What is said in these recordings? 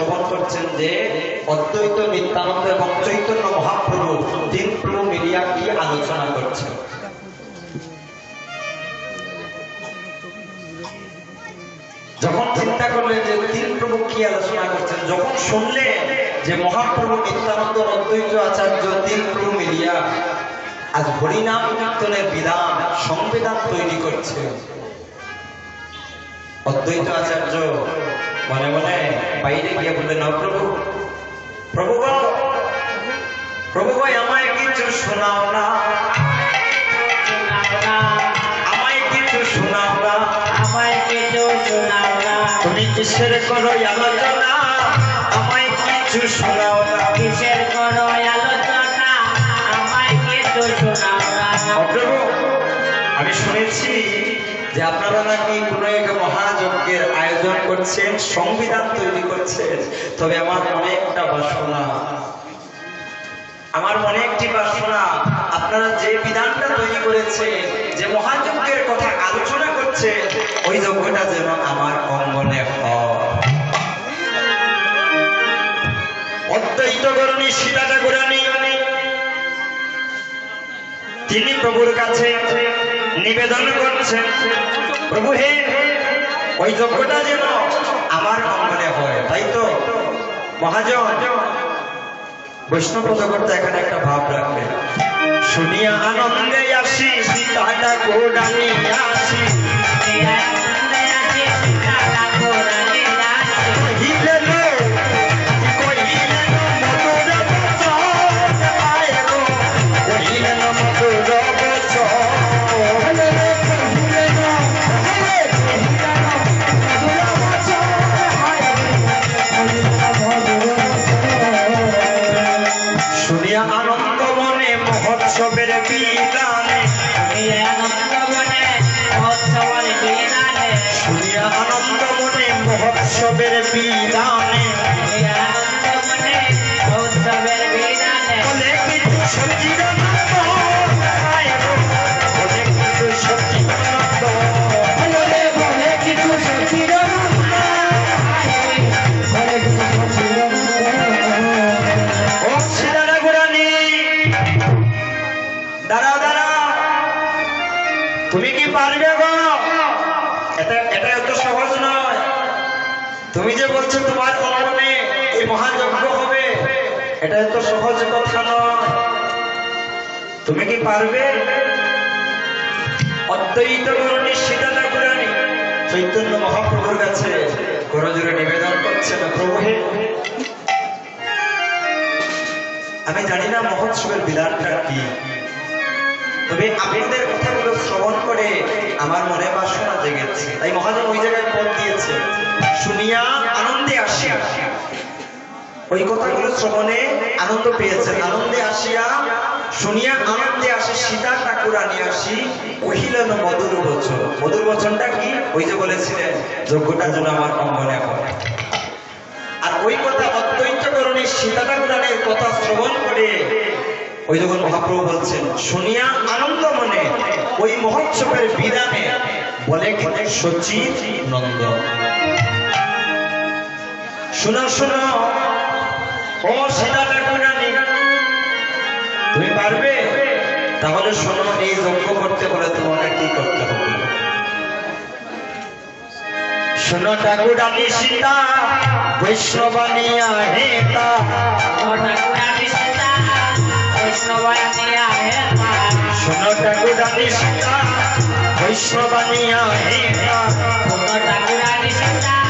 শ্রবণ করছেন যে অদ্বৈত নিত্যানন্দ এবং চৈতন্য মহাপ্রভু তিন মিলিয়া কি আলোচনা করছেন? যখন চিন্তা করলেন যে তিন প্রভু কি আলোচনা করছেন, যখন শুনলেন যে মহাপ্রভু নিত্যানন্দ অদ্বৈত আচার্য তিন প্রভু মিলিয়া আজ হরিনাম কীর্তনের বিধান, সংবিধান তৈরি করছে অদ্বৈত আচার্য মনে মনে বাইরে গিয়ে বললেন "না প্রভু প্রভু প্রভু গো আমায় কিছু শোনাও না। আমায় কিছু শোনাও না। আমায় কিছু শোনাও না। তুমি কিসের করো আলোচনা? আমায় কিছু শোনাও না। কিসের করো আলোচনা? আমায় কিছু শোনাও না। প্রভু আমি শুনেছি যে আপনারা নাকি কোন এক মহাযজ্ঞের আয়োজন করছেন, সংবিধান তৈরি করছেন, তবে আমার মনে একটা বাসনা। আমার মনে একটি বাসনা, আপনারা যে বিধানটা তৈরি করেছেন, যে মহাযজ্ঞের কথা আলোচনা করছে ওই যজ্ঞটা যেন আমার অঙ্গনে অদ্বৈত গরণী সীতা ঠাকুরানী তিনি প্রভুর কাছে নিবেদন করছেন। প্রভু হে, ওই যজ্ঞটা যেন আমার অঙ্গনে হয়, তাই তো? মহাজন, বৈষ্ণব করতে এখানে একটা ভাব রাখবে। শুনিয়া আনন্দে আসি, সীতাটা গোডানি আসি। মহোৎসবের বিধানে শুনিয়া दुनिया মনে मने महोत्सव বলে তুমি যে বলছো তোমার অঙ্গনে এই মহাযজ্ঞ হবে এটা এত সহজ কথা নয়। তুমি কি পারবে? অদ্বৈত গরণী সীতা ঠাকুরানী চৈতন্য মহাপ্রভুর কাছে করজোরে নিবেদন করছেন প্রভু হে। আমি জানি না মহোৎসবের বিধানটা কি। তবে আপনাদের কথাগুলো শ্রবণ করে আমার মনে বাসনা জেগেছে। তাই মহাজন ওই জায়গায় পদ দিয়েছে। শুনিয়া আনন্দে আসিয়া। ওই কথাগুলো শ্রবণে আনন্দ পেয়েছেন। আনন্দে আসিয়া শুনিয়া আনন্দে আসি সীতা ঠাকুর আনি আসি কহিলেন মধুর বচন। মধুর বচনটা কি? ওই যে বলেছিলেন, যজ্ঞটা যেন আমার অঙ্গনে হয়। আর ওই কথা অদ্বৈত করণী সীতা ঠাকুরানের কথা শ্রবণ করে ওই যখন মহাপ্রভু বলছেন, শুনিয়া আনন্দ মনে, ওই মহোৎসবের বিধানে বলে সচিব নন্দ শোনো শোনো। ও সীতা ঠাকুরানী তুমি পারবে? তাহলে শোনো এই যজ্ঞ করতে হলে তোমাকে কি করতে হবে? শোনো ঠাকুরানী সীতা বৈষ্ণবানিয়া হেতা শোনো ঠাকুরানী সীতা বৈষ্ণবানিয়া হেতা আয় গো,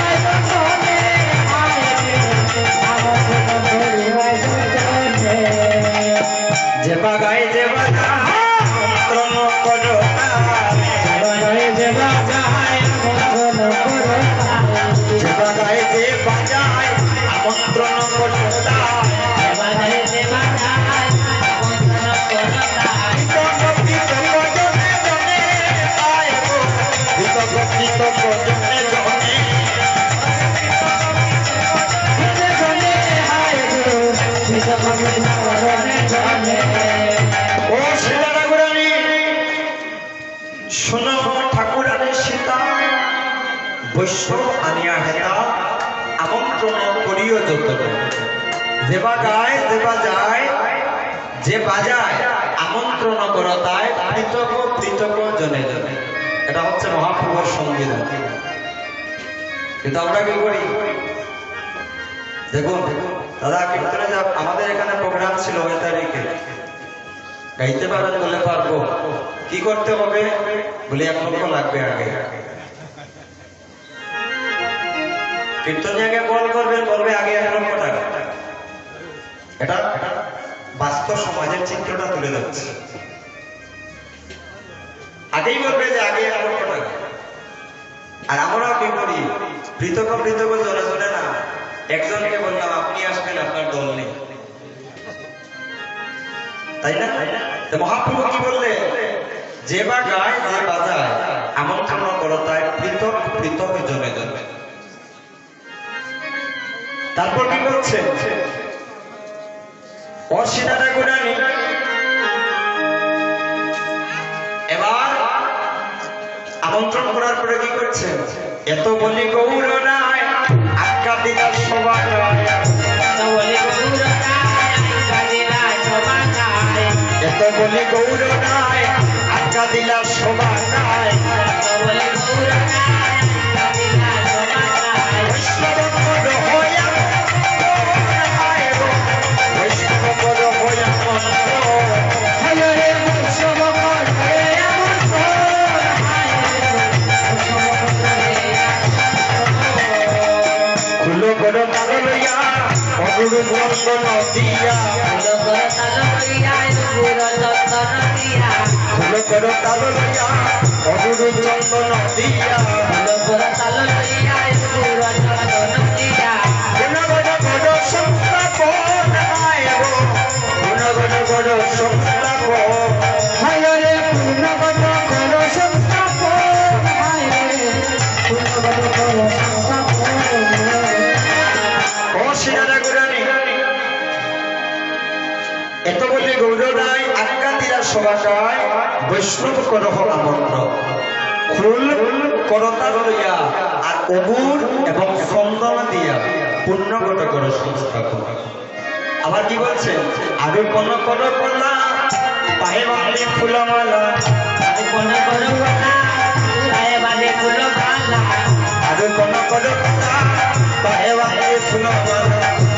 যেবা গায়, যেবা যায় যে বাজায় আমন্ত্রণ করো তাই পৃথক পৃথক জনে জনে। এটা হচ্ছে মহাপ্রভুর সংবিধান। কিন্তু আমরা কি করি? দেখুন, দাদা, কীর্তনে আমাদের এখানে প্রোগ্রাম ছিল ওই তারিখে। গাইতে পারেন বলে পারব। কি করতে হবে? বলে, এক লক্ষ লাগবে আগে। কীর্তন জায়গায় বল করবেন বলবে, আগে এক লক্ষ সমাজের চিত্রটা তুলে ধরছে। আগেই বলবে যে আগে আর আমরাও কি করি? পৃথক পৃথক জোরে জোরে না। একজনকে বললাম, আপনি আসবেন, আপনার দল নেই। তাই না? মহাপ্রভু কি বললে যে বা গায়, যে বাজায় আমন্ত্রণ করো, তাই পৃথক পৃথক জনে জনে। তারপর কি করছে? অসীতা ঠাকুরানী এবার আমন্ত্রণ করার পরে কি করছে? এত বলি গৌর নাই গৌর কাদিলা সবাই এত বলি গৌর নাই আজ্ঞা দিলার সবার নাই তো বলি গৌর কাদিলা সবাই বৈষ্ণব পদ হইয়া অগুরু গ্রন্থ নদিয়া হলো করে তালো লইয়া পুরো যত্ন দিয়া খুলো বড় তাল লইয়া অগুরু গ্রন্থ নদিয়া হলো করে তালো লইয়া পুরো যত্ন দিয়া গুণ সংস্থাপন আয় গো, গুণ গণ গণ সংস্থাপন দিলা সভাকায় বৈষ্ণব করহ আমন্ত্র ফুল করতা লইয়া আর অগুর এবং চন্দন দিয়া পুণ্যগত কর সংস্থাপন আবার কি বলছে? আগে কোন কর কলা পায়ে বাঁধে ফুলমালা কোন করো বলা আয় বাদে ফুলো বালা আগে কোন কলা পায়ে বাঁধে ফুলমালা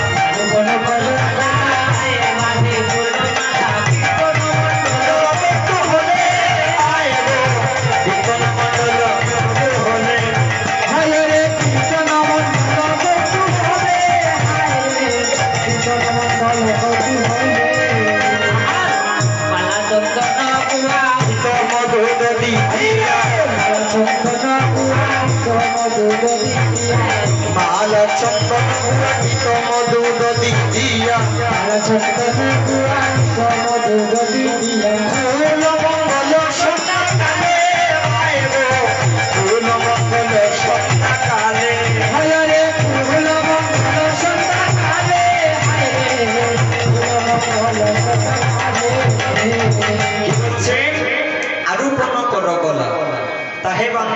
মন্ডল বস্তু হবে পালা চন্দন কুয়া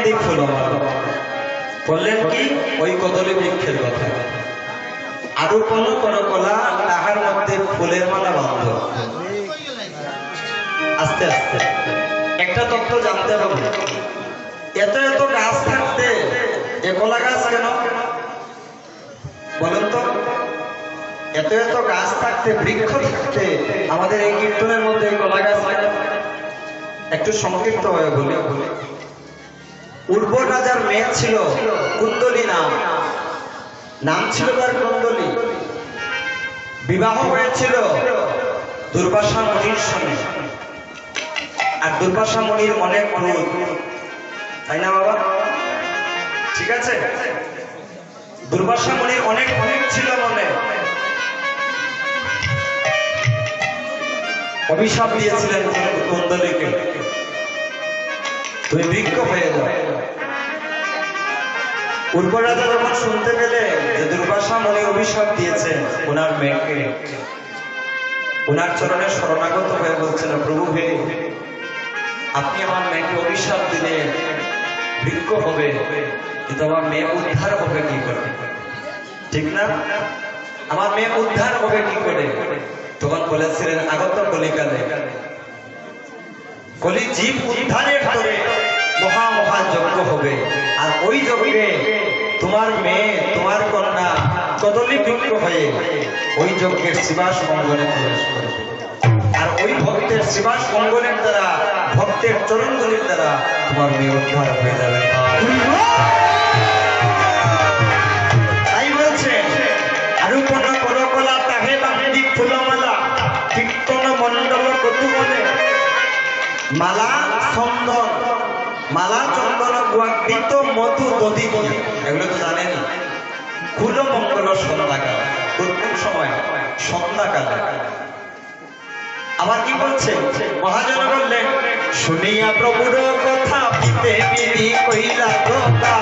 তাহে বান্দি ফুলমালা বললেন কি? ওই কদলী বৃক্ষের কথা। আরূপণ কর কলা তাহার মধ্যে ফুলের মালা বান্ধ আস্তে আস্তে। একটা তত্ত্ব জানতে হবে। এত এত গাছ থাকতে এ কলা গাছ কেন? বলেন তো। এত এত গাছ থাকতে, বৃক্ষ থাকতে আমাদের এই কীর্তনের মধ্যে কলা গাছ কেন? একটু সংক্ষিপ্ত হয়ে বলি। উর্বর রাজার মেয়ে ছিল কুন্দলী নাম। নাম ছিল তার কুন্দলী বিবাহ হয়েছিল দুর্বাসা মণির সঙ্গে। আর দুর্বাসা মণির অনেক ক্রোধ। তাই না বাবা? ঠিক আছে? দুর্বাসা মণির অনেক অনেক ছিল মনে। অভিশাপ দিয়েছিলেন কুন্দলীকে তুমি বৃক্ষ হয়ে যাও। উর্বর রাজা যখন শুনতে পেলে যে দুর্বাসা মনে অভিশাপ দিয়েছে ওনার মেয়েকে। ওনার চরণে শরণাগত হয়ে বলছেন প্রভু হে, আপনি আমার মেয়েকে অভিশাপ দিলে বৃক্ষ হবে, কিন্তু আমার মেয়ে উদ্ধার হবে কি করে? ঠিক না? আমার মেয়ে উদ্ধার হবে কি করে? তখন বলেছিলেন, আগত কলিকালে কলি জীব উদ্ধারের করে মহা মহা যজ্ঞ হবে। আর ওই যজ্ঞে তোমার মেয়ে, তোমার কন্যা কদলি বৃক্ষ হয়ে ওই যজ্ঞের শিবাস মঙ্গলে প্রবেশ করবে। আর ওই ভক্তের শিবাস মঙ্গলের দ্বারা, ভক্তের চরণগুলির দ্বারা তোমার মেয়ে উদ্ধার হয়ে যাবে। মালা চন্দন। মালা চন্দন গুয়াকৃত মধু দধি এগুলো তো। জানেন কুল মঙ্গল সন্ধ্যাকাল। কোন সময়? সন্ধ্যাকাল। আবার কি বলছে? মহাজন বললেন, শুনিয়া প্রভুর কথা পিতে বিধি কইলা কথা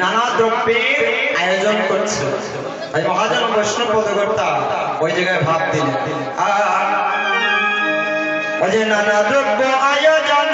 নানা দ্রব্যের আয়োজন করছে। মহাজন বৈষ্ণব পদকর্তা ওই জায়গায় ভাব দিলেন। নানা দ্রব্য আয়োজন।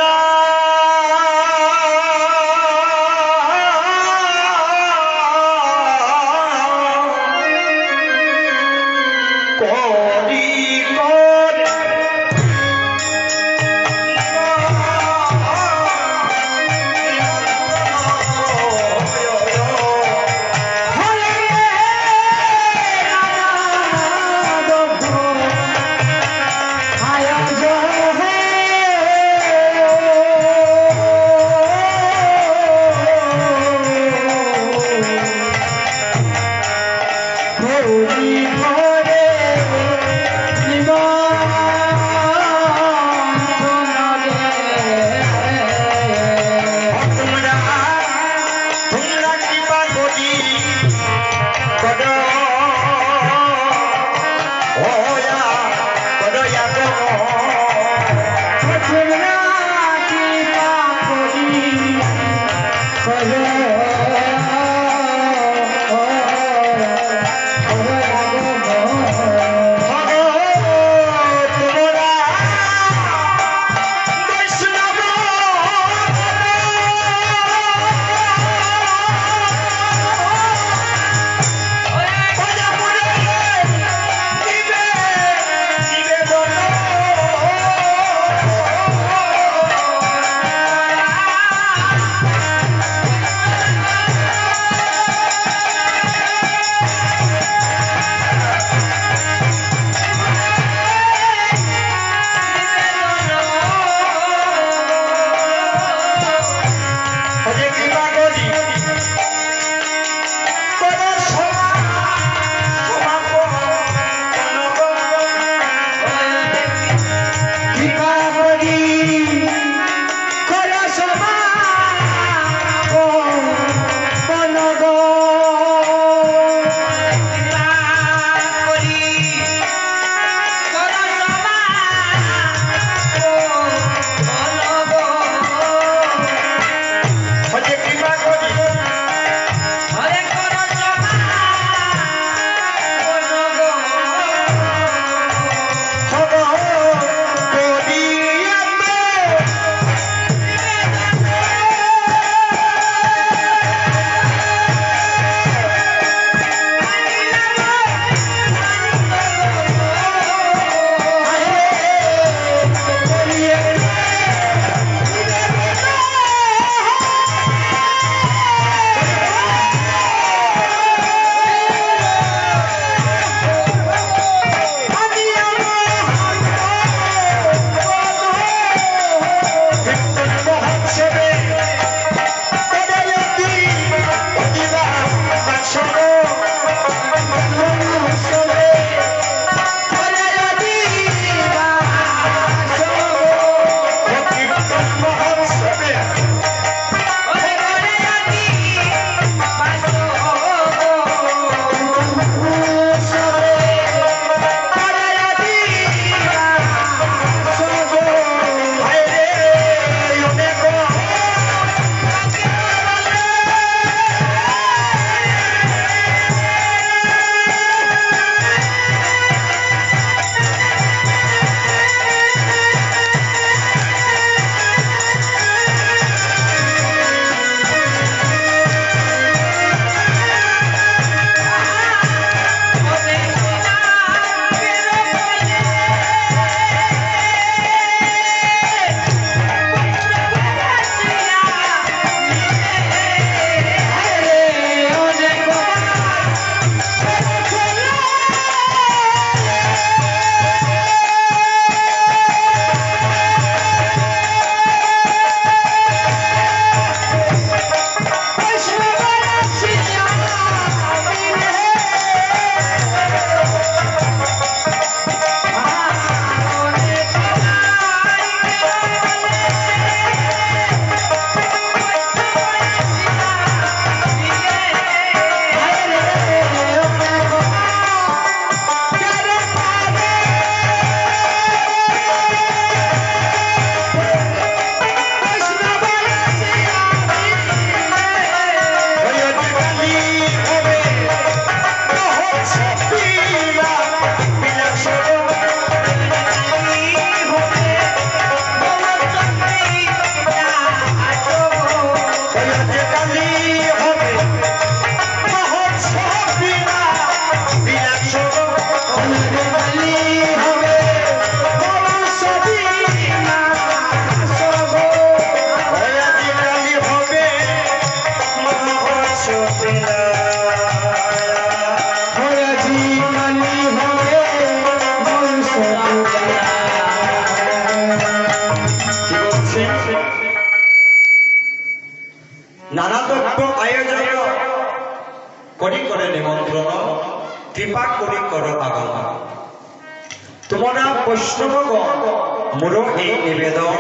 এই নিবেদন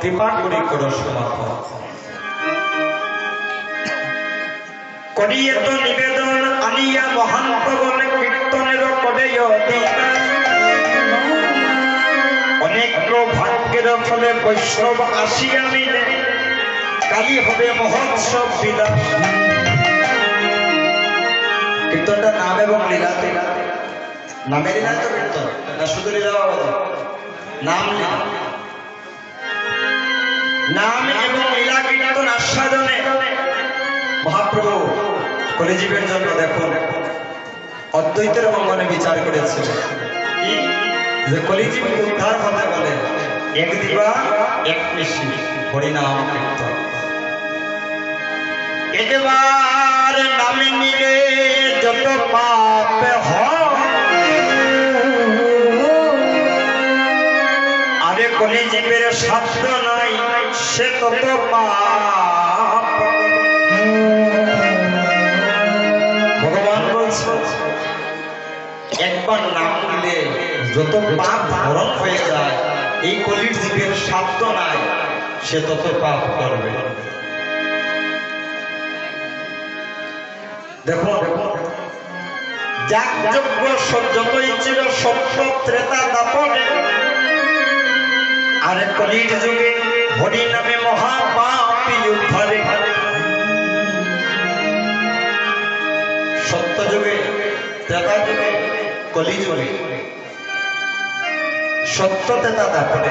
কৃপা করি কর সমাপন করিয়ে তো নিবেদন আনিয়া মহান্ত বলে কীর্তনের করে অনেক ভাগ্যের ফলে বৈষ্ণব আসিয়া মিলে, কালি হবে মহোৎসব বিলাস কীর্তনটা নাম এবং লীলাতে নামে লীলা তো কীর্তন, না শুধু লীলা নাম লীলা। নাম এবং লীলা কীর্তন আস্বাদনে মহাপ্রভু কলিজীবের জন্য দেখুন অদ্বৈতের মঙ্গলে বিচার করেছিল কি? যে কলিজীব উদ্ধার কথা বলে এক দিবা এক মিশি হরিনাম কীর্তন। একবার নামে নিলে যত পাপ হয়। আরে কলিজীবের নাই সে নিলে যত পাপ ধরন হয়ে যায়, এই কলির জীবের সাধ্য নাই, সে তত পাপ করবে। দেখো যতই ছিল সত্য ত্রেতা দাপনে, আর কলির যুগে কলি তেতা তারপরে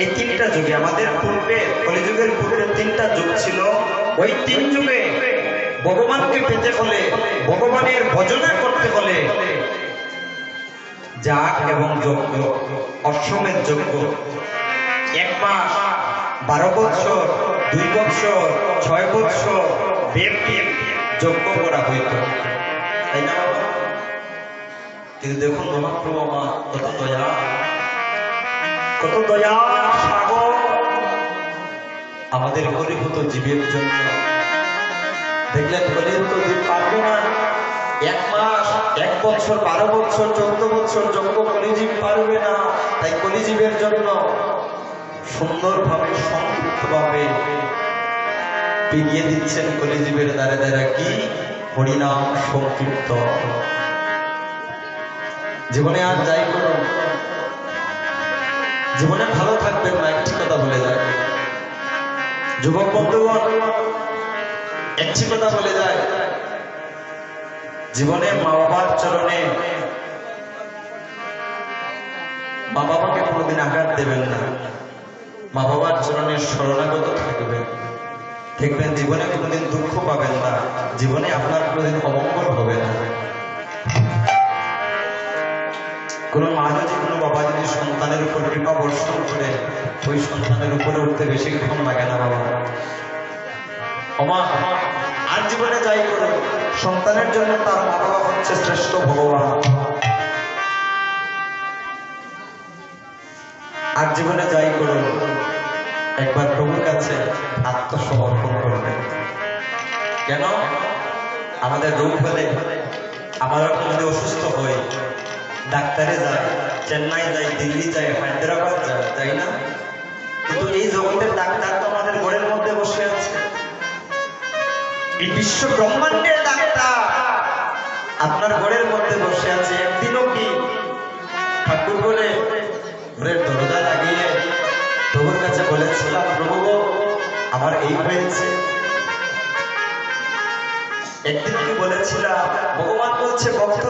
এই তিনটা যুগে, আমাদের পূর্বে, কলিযুগের পূর্বে তিনটা যুগ ছিল। ওই তিন যুগে ভগবানকে পেতে হলে, ভগবানের ভজনা করতে হলে যাগ এবং যজ্ঞ অশ্বমের যজ্ঞ। এক মাস, বারো বছর দুই বছর ছয় বছর ব্যাপী যজ্ঞ করা হইত। তাই না? কিন্তু দেখুন মহাপ্রভু আমার কত দয়া কত দয়া সাগর আমাদের গরিভূত জীবের জন্য দেখলেন গরিভূত জীব পারবে না এক মাস এক বছর বারো বছর চোদ্দ বছর যোগ্য কলিজীব পারবে না তাই কলিজীবের জন্য সুন্দরভাবে সংক্ষিপ্তভাবে পিগিয়ে দিচ্ছেন কলিজীবের দ্বারে দ্বারা কি হরিনাম সংক্ষিপ্ত জীবনে আর যাই করুন জীবনে ভালো থাকবেন না একটি কথা বলে যায়। যুবক বন্ধুগণ একটি কথা বলে যায়, জীবনে মা বাবার চরণে মা বাবাকে কোনোদিন আঘাত দেবেন না। মা বাবার চরণে শরণাগত থাকবেন। দেখবেন জীবনে কোনোদিন দুঃখ পাবেন না। জীবনে আপনার কোনোদিন অমঙ্গল হবে না। কোন মা যদি কোনো বাবা যদি সন্তানের উপর কৃপা বর্ষণ করে, ওই সন্তানের উপরে উঠতে বেশিক্ষণ লাগে না বাবা। অমা, আর জীবনে যাই করো। সন্তানের জন্য তার মা বাবা হচ্ছে শ্রেষ্ঠ ভগবান। আর জীবনে যাই করো। একবার প্রভুর কাছে আত্মসমর্পণ করবে। কেন? আমাদের রোগ হলে, আমরা যদি অসুস্থ হই ডাক্তারে যায়, চেন্নাই যায়, দিল্লি যায়, হায়দ্রাবাদ যায়, তাই না? কিন্তু এই জগতের ডাক্তার তো আমাদের ঘরের মধ্যে বসে আছে। এই বিশ্ব ব্রহ্মাণ্ডের ডাক্তার আপনার ঘরের মধ্যে বসে আছে। একদিনও কি? ঠাকুর বলে, ঘরের দরজা লাগিয়ে প্রভুর কাছে বলেছিলাম, প্রভু আমার এই হয়েছে। একদিন কি বলেছিলাম, ভগবান বলছে, ভক্ত